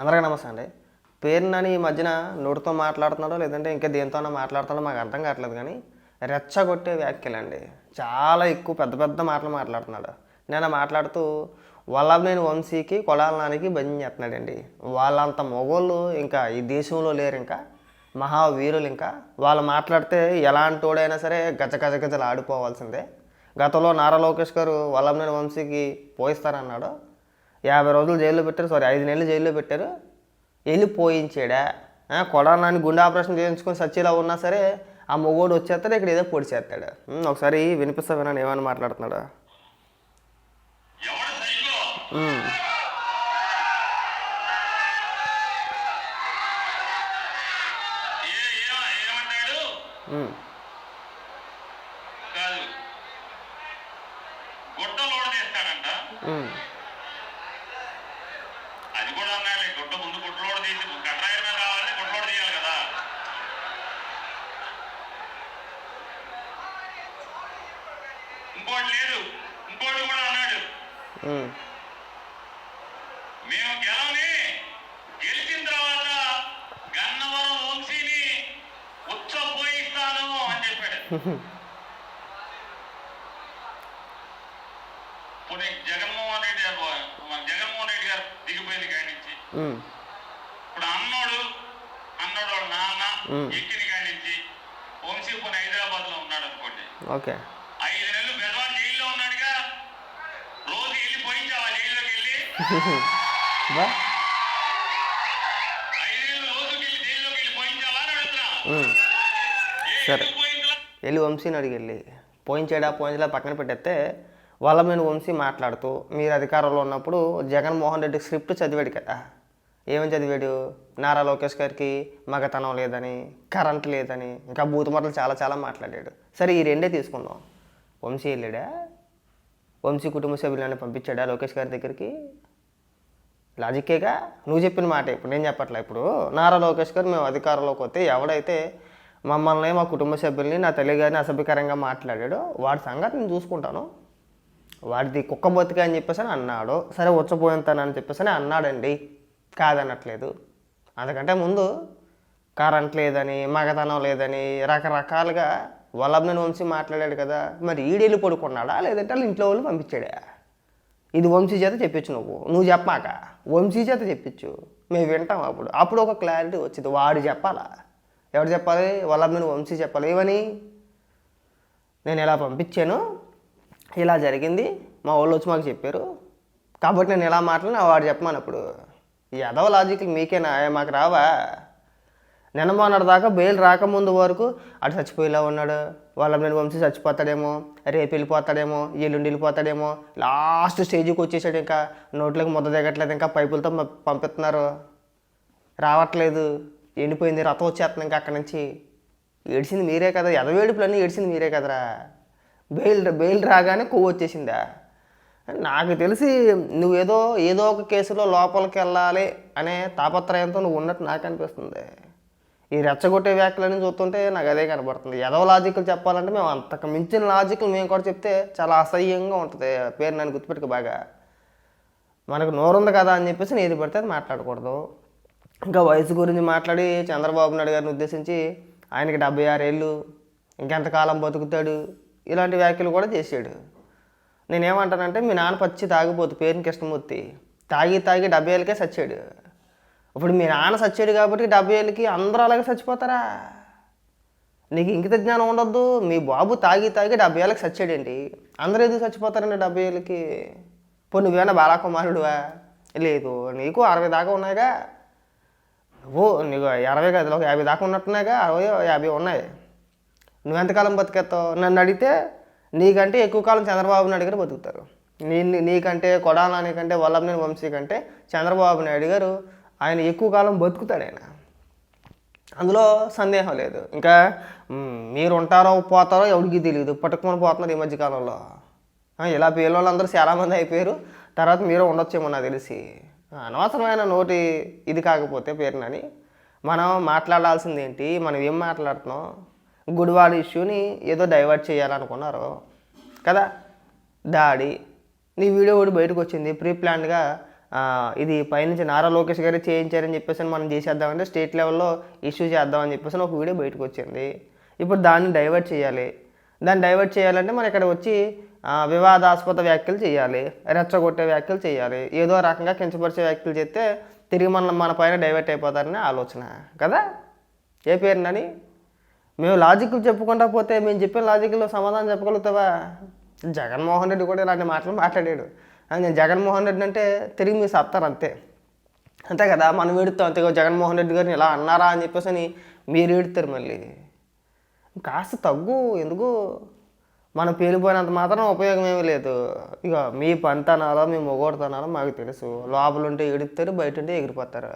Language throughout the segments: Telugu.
అందరికీ నమస్తే అండి. పేరు నాని ఈ మధ్యన నోటితో మాట్లాడుతున్నాడో లేదంటే ఇంకా దేనితోనో మాట్లాడుతున్నాడో మాకు అర్థం కావట్లేదు కానీ రెచ్చగొట్టే వ్యాఖ్యలండి. చాలా ఎక్కువ పెద్ద పెద్ద మాటలు మాట్లాడుతున్నాడు. నేను మాట్లాడుతూ వల్లభనేని వంశీకి కొలాల నానికి బంద్ చేస్తున్నాడండి. వాళ్ళంత మొగోళ్ళు ఇంకా ఈ దేశంలో లేరు ఇంకా మహావీరులు ఇంకా. వాళ్ళు మాట్లాడితే ఎలాంటి వాడైనా సరే గజ గజ గజలు ఆడిపోవాల్సిందే. గతంలో నారా లోకేష్ గారు వల్లభనేని వంశీకి పోయిస్తారన్నాడు. యాభై రోజులు జైల్లో పెట్టారు సారీ ఐదు నెలలు జైల్లో పెట్టారు. వెళ్ళి పోయించాడా కొడాలని గుండె ఆపరేషన్ చేయించుకొని సచ్చిలా ఉన్నా సరే ఆ మొగోడు వచ్చేస్తాడు ఇక్కడ ఏదో పొడి చేస్తాడు ఒకసారి వినిపిస్తా వినని ఏమని మాట్లాడుతున్నాడు? Mm. ఇంకోటి లేదు. ఇంకోటి కూడా అన్నాడు మేము గెలవని గెలిచిన తర్వాత గన్నవరం వంశీని ఉచ్చపోయిస్తాను అని చెప్పాడు. పోనీ జగన్మోహన్ రెడ్డి జగన్మోహన్ రెడ్డి గారు దిగిపోయింది కాడి నుంచి. ఇప్పుడు అన్నోడు అన్నోడు నాన్న. ఎక్కిన కాడి నుంచి. వంశీ పోనీ హైదరాబాద్లో ఉన్నాడు అనుకోండి. ఓకే ఐదు నెలలు బెజవాడ జైల్లో ఉన్నాడుగా రోజు వెళ్ళి పోయించావా జైల్లోకి వెళ్ళి బా ఐదు నెలలు రోజుకి వెళ్ళి జైల్లోకి వెళ్ళి పోయించావా అని అడుగుతున్నా ఉమ్. ఏ సరే. వెళ్ళి వంశీని అడిగి వెళ్ళి పోయించాడా పోయించడా పక్కన పెట్టేస్తే వాళ్ళ మీద వంశీ మాట్లాడుతూ మీరు అధికారంలో ఉన్నప్పుడు జగన్మోహన్ రెడ్డి స్క్రిప్ట్ చదివాడు కదా. ఏమని చదివాడు? నారా లోకేష్ గారికి మగతనం లేదని కరెంట్ లేదని ఇంకా బూతు మాటలు చాలా చాలా మాట్లాడాడు. సరే ఈ రెండే తీసుకుందాం. వంశీ వెళ్ళాడా? వంశీ కుటుంబ సభ్యులని పంపించాడా లోకేష్ గారి దగ్గరికి? లాజిక్కేగా నువ్వు చెప్పిన మాట. ఇప్పుడు నేను చెప్పట్లే. ఇప్పుడు నారా లోకేష్ గారు మేము అధికారంలోకి వస్తే ఎవడైతే మమ్మల్ని మా కుటుంబ సభ్యుల్ని నా తల్లి గారిని అసభ్యకరంగా మాట్లాడాడో వాడి సంగతి నేను చూసుకుంటాను. వాడిది కుక్క బతిక అని చెప్పేసి అని అన్నాడు సరే వచ్చపోయింతానని చెప్పేసి అని అన్నాడండి. కాదనట్లేదు. అందుకంటే ముందు కరెంట్ లేదని మగతనం లేదని రకరకాలుగా వల్లభనేని వంశీ మాట్లాడాడు కదా. మరి ఈడేళ్ళు పడుకున్నాడా? లేదంటే వాళ్ళ ఇంట్లో వాళ్ళు పంపించాడా? ఇది వంశీ చేత చెప్పించు నువ్వు. నువ్వు చెప్పాక. వంశీ చేత చెప్పించు మేము వింటాం అప్పుడు. అప్పుడు ఒక క్లారిటీ వచ్చింది. వాడు చెప్పాలా? ఎవరు చెప్పాలి? వాళ్ళ వల్లభనేని వంశీ చెప్పాలి. ఏమని? నేను ఇలా పంపించాను? ఇలా జరిగింది. మా వాళ్ళు వచ్చి మాకు చెప్పారు. కాబట్టి నేను ఇలా మాట్లాడినా వాడు చెప్పమని అప్పుడు. ఈ ఎదవ లాజిక్లు మీకేనా? ఏ మాకు రావా? నిన్న దాకా బెయిల్ రాకముందు వరకు అటు చచ్చిపోయేలా ఉన్నాడు. వాళ్ళ మీద వంశీ చచ్చిపోతాడేమో రేపు వెళ్ళిపోతాడేమో ఎల్లుండి వెళ్ళిపోతాడేమో లాస్ట్ స్టేజ్కి వచ్చేసాడు ఇంకా. నోట్లోకి ముద్ద దిగట్లేదు ఇంకా పైపులతో పంపిస్తున్నారు. రావట్లేదు. ఎండిపోయింది రథం వచ్చేస్తుంది ఇంకా అక్కడి నుంచి. ఏడిసింది మీరే కదా ఎదవేడుపులన్నీ ఏడిసింది మీరే కదరా. బెయిల్ బెయిల్ రాగానే కొవ్వు వచ్చేసిందా? నాకు తెలిసి నువ్వేదో ఏదో ఒక కేసులో లోపలికి వెళ్ళాలి అనే తాపత్రయంతో నువ్వు ఉన్నట్టు నాకు అనిపిస్తుంది. ఈ రెచ్చగొట్టే వ్యాఖ్యలని చూస్తుంటే నాకు అదే కనబడుతుంది. ఎదవ లాజికల్ చెప్పాలంటే మేము అంతకు మించిన లాజిక్లు మేము కూడా చెప్తే చాలా అసహ్యంగా ఉంటుంది. పేరు నన్ను గుర్తుపెట్టుకు బాగా. మనకు నోరుంది కదా అని చెప్పేసి నేను ఏది పడితే అది మాట్లాడకూడదు. ఇంకా వయసు గురించి మాట్లాడి చంద్రబాబు నాయుడు గారిని ఉద్దేశించి ఆయనకి డెబ్బై ఆరేళ్ళు ఇంకెంతకాలం బతుకుతాడు ఇలాంటి వ్యాఖ్యలు కూడా చేశాడు. నేనేమంటానంటే మీ నాన్న పచ్చి తాగిపోతు పేరుని కృష్ణమూర్తి తాగి తాగి డెబ్బై ఏళ్ళకే చచ్చాడు ఇప్పుడు మీ నాన్న చచ్చాడు కాబట్టి డెబ్బై ఏళ్ళకి అందరూ అలాగే చచ్చిపోతారా? నీకు ఇంకిత జ్ఞానం ఉండొద్దు. మీ బాబు తాగి తాగి డెబ్బై ఏళ్ళకి చచ్చాడేంటి అందరూ ఎందుకు చచ్చిపోతారండి డెబ్బై ఏళ్ళకి పో నువ్వేనా బాలకుమారుడువా? లేదు నీకు అరవై దాకా ఉన్నాయిగా. నువ్వు నీకు అరవై కాదు ఒక యాభై దాకా ఉన్నట్టున్నాయిగా. అరవై యాభై ఉన్నాయి. నువ్వెంతకాలం బతికేస్తావు? నన్ను అడిగితే నీకంటే ఎక్కువ కాలం చంద్రబాబు నాయుడు గారు బతుకుతారు. నీ నీకంటే కొడాల నీకంటే వల్లభనేని వంశీ కంటే చంద్రబాబు నాయుడు గారు ఆయన ఎక్కువ కాలం బతుకుతాడు ఆయన. అందులో సందేహం లేదు. ఇంకా మీరు ఉంటారో పోతారో ఎవరికి తెలియదు పట్టుకుని పోతున్నారు ఈ మధ్యకాలంలో ఇలా పేర్ల అందరూ చాలామంది అయిపోయారు. తర్వాత మీరు ఉండొచ్చేమో నాకు తెలిసి. అనవసరమైన నోటి ఇది కాకపోతే పేరునని. మనం మాట్లాడాల్సింది ఏంటి? మనం ఏం మాట్లాడుతున్నాం? గుడివాడ ఇష్యూని ఏదో డైవర్ట్ చేయాలనుకున్నారు. కదా? దాడి. నీ వీడియో కూడా బయటకు వచ్చింది. ప్రీ ప్లాన్గా ఇది పైనుంచి నారా లోకేష్ గారు చేయించారని చెప్పేసి మనం చేసేద్దామంటే స్టేట్ లెవెల్లో ఇష్యూ చేద్దామని చెప్పేసి ఒక వీడియో బయటకు వచ్చింది. ఇప్పుడు దాన్ని డైవర్ట్ చేయాలి. దాన్ని డైవర్ట్ చేయాలంటే మనం ఇక్కడ వచ్చి వివాదాస్పద వ్యాఖ్యలు చేయాలి. రెచ్చగొట్టే వ్యాఖ్యలు చేయాలి. ఏదో రకంగా కించపరిచే వ్యాఖ్యలు చేస్తే తిరిగి మన మన పైన డైవర్ట్ అయిపోతారని ఆలోచన. కదా? ఏ పేరునని మేము లాజిక్లు చెప్పుకుంటా పోతే మేము చెప్పిన లాజిక్లో సమాధానం చెప్పగలుగుతావా? జగన్మోహన్ రెడ్డి కూడా ఇలాంటి మాటలు మాట్లాడాడు. నేను జగన్మోహన్ రెడ్డి అంటే తిరిగి మీరు సత్తారు అంతే. అంతే కదా మనం వేడుతాం అంతే జగన్మోహన్ రెడ్డి గారిని ఇలా అన్నారా అని చెప్పేసి అని మీరు ఏడుతారు మళ్ళీ. కాస్త తగ్గు ఎందుకు? మనం పేలిపోయినంత మాత్రం ఉపయోగం ఏమీ లేదు. ఇక మీ పంతనాలో మీ మొగోడుతనాలో మాకు తెలుసు. లోపల ఉంటే ఏడుస్తారు బయట ఉంటే ఎగిరిపోతారు.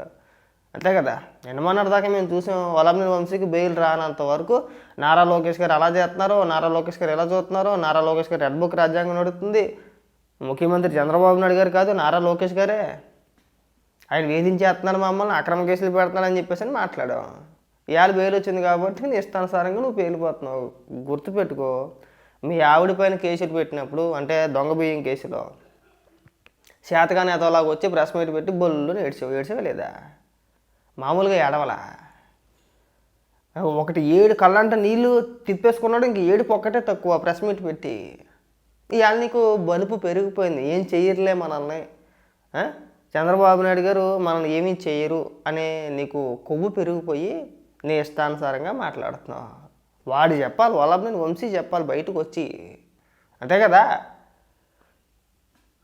అంతే కదా ఎన్నమన్నర దాకా మేము చూసాం వలంని వంశీకి బెయిల్ రానంత వరకు నారా లోకేష్ గారు అలా చేస్తున్నారు నారా లోకేష్ గారు ఎలా చూస్తున్నారు నారా లోకేష్ గారు రెడ్ బుక్ రాజ్యాంగం నడుతుంది ముఖ్యమంత్రి చంద్రబాబు నాయుడు గారు కాదు నారా లోకేష్ గారే. ఆయన వేధించేస్తున్నాడు మమ్మల్ని అక్రమ కేసులు పెడుతున్నాడని చెప్పేసి అని మాట్లాడాం. ఇవాళ బెయిల్ వచ్చింది కాబట్టి నీ ఇష్టానుసారంగా నువ్వు పేలిపోతున్నావు. గుర్తుపెట్టుకో మీ ఆవిడ పైన కేసులు పెట్టినప్పుడు అంటే దొంగ బియ్యం కేసులో శాతకాన్ని నేతలాగా వచ్చి ప్రెస్ మీట్ పెట్టి బొల్లు ఏడ్చావు ఏడ్చావా లేదా? మామూలుగా ఏడవలా? ఒకటి ఏడు కళ్ళంట నీళ్ళు తిప్పేసుకున్నాడు ఇంక ఏడుపు ఒక్కటే తక్కువ ప్రెస్ మీట్ పెట్టి. ఇవాళ నీకు బలుపు పెరిగిపోయింది. ఏం చెయ్యరులే మనల్ని? చంద్రబాబు నాయుడు గారు మనల్ని ఏమీ చేయరు అనే నీకు కొవ్వు పెరిగిపోయి నీ ఇష్టానుసారంగా మాట్లాడుతున్నావు. వాడు చెప్పాలి వాళ్ళని వంశీ చెప్పాలి బయటకు వచ్చి. అంతే కదా?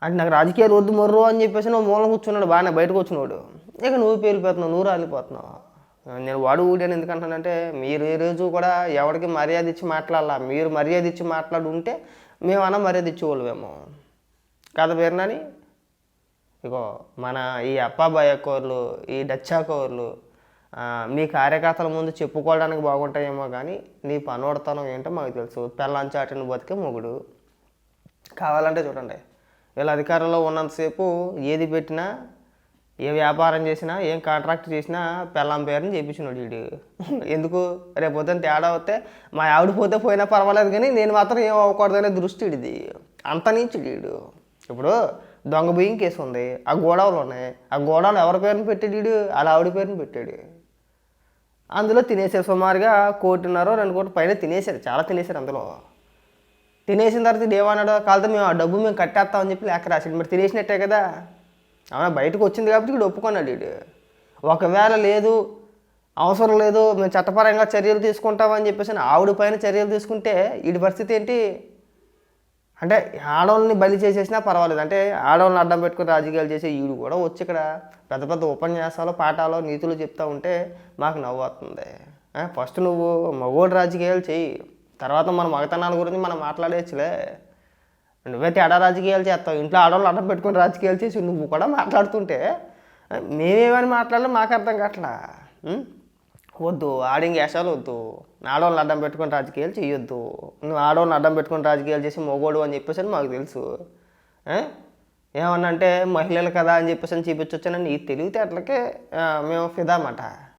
అంటే నాకు రాజకీయాలు వద్దు మొర్రు అని చెప్పేసి నువ్వు మూలం కూర్చున్నాడు బాగానే బయటకు వచ్చినవాడు ఇక నువ్వు పేలిపోతున్నావు నువ్వు రాలిపోతున్నావు. నేను వాడు ఊడాను ఎందుకంటానంటే మీరు ఏ రోజు కూడా ఎవరికి మర్యాద ఇచ్చి మాట్లాడాలా? మీరు మర్యాద ఇచ్చి మాట్లాడు ఉంటే మేమన్నా మర్యాద ఇచ్చేవాళ్ళమేమో కదా పేరునని ఇగో మన ఈ అప్పాబాయ కోర్లు ఈ డచ్చా కోర్లు మీ కార్యకర్తల ముందు చెప్పుకోవడానికి బాగుంటాయేమో కానీ నీ పనోడతనం ఏంటో మాకు తెలుసు. పెళ్ళంచాటిని బతికే మొగుడు. కావాలంటే చూడండి. వీళ్ళ అధికారంలో ఉన్నంతసేపు ఏది పెట్టినా ఏ వ్యాపారం చేసినా ఏం కాంట్రాక్ట్ చేసినా పెళ్ళాం పేరుని చేయించినాడు వీడు ఎందుకు? రేపు పొద్దున తేడా వస్తే మా ఆవిడ పోతే పోయినా పర్వాలేదు కానీ నేను మాత్రం ఏం అవ్వకూడదనే దృష్టి ఇది అంత నుంచి వీడు ఇప్పుడు దొంగ బియ్యం కేసు ఉంది. ఆ గోడవలు ఉన్నాయి. ఆ గోడవలు ఎవరి పేరుని పెట్టాడు వీడు వాళ్ళ ఆవిడ పేరుని పెట్టాడు. అందులో తినేసారు సుమారుగా కోటిన్నర రెండు కోట్ల పైన తినేసారు చాలా తినేసారు అందులో. తినేసిన తర్వాత ఇది ఏమన్నాడు? కాలితే మేము ఆ డబ్బు మేము కట్టేస్తామని చెప్పి లేక రాసాడు మరి తినేసినట్టే కదా. అవునా బయటకు వచ్చింది కాబట్టి ఇక్కడ ఒప్పుకున్నాడు వీడు. ఒకవేళ లేదు అవసరం లేదు మేము చట్టపరంగా చర్యలు తీసుకుంటామని చెప్పేసి ఆవిడ పైన చర్యలు తీసుకుంటే వీడి పరిస్థితి ఏంటి? అంటే ఆడవాళ్ళని బలి చేసేసినా పర్వాలేదు. అంటే ఆడవాళ్ళని అడ్డం పెట్టుకుని రాజకీయాలు చేసే వీడు కూడా వచ్చి ఇక్కడ పెద్ద పెద్ద ఉపన్యాసాలు పాఠాలు నీతులు చెప్తా ఉంటే మాకు నవ్వు వస్తుంది. ఫస్ట్ నువ్వు మగోడు రాజకీయాలు చెయ్యి. తర్వాత మన మగతనాల గురించి మనం మాట్లాడేయచ్చులే. నువ్వే తేడా రాజకీయాలు చేస్తావు. ఇంట్లో ఆడవాళ్ళు అడ్డం పెట్టుకుని రాజకీయాలు చేసి నువ్వు కూడా మాట్లాడుతుంటే మేమేమని మాట్లాడాలో మాకు అర్థం కావట్లా? వద్దు ఆడింగ్ వేషాలు వద్దు ఆడవాళ్ళని అడ్డం పెట్టుకొని రాజకీయాలు చేయొద్దు. నువ్వు ఆడవాళ్ళని అడ్డం పెట్టుకొని రాజకీయాలు చేసి మొగోడు అని చెప్పేసి అని మాకు తెలుసు. ఏమన్నా అంటే మహిళలు కదా అని చెప్పేసి అని చూపించొచ్చానని ఈ తెలివితేటలకే మేము ఫిదామాట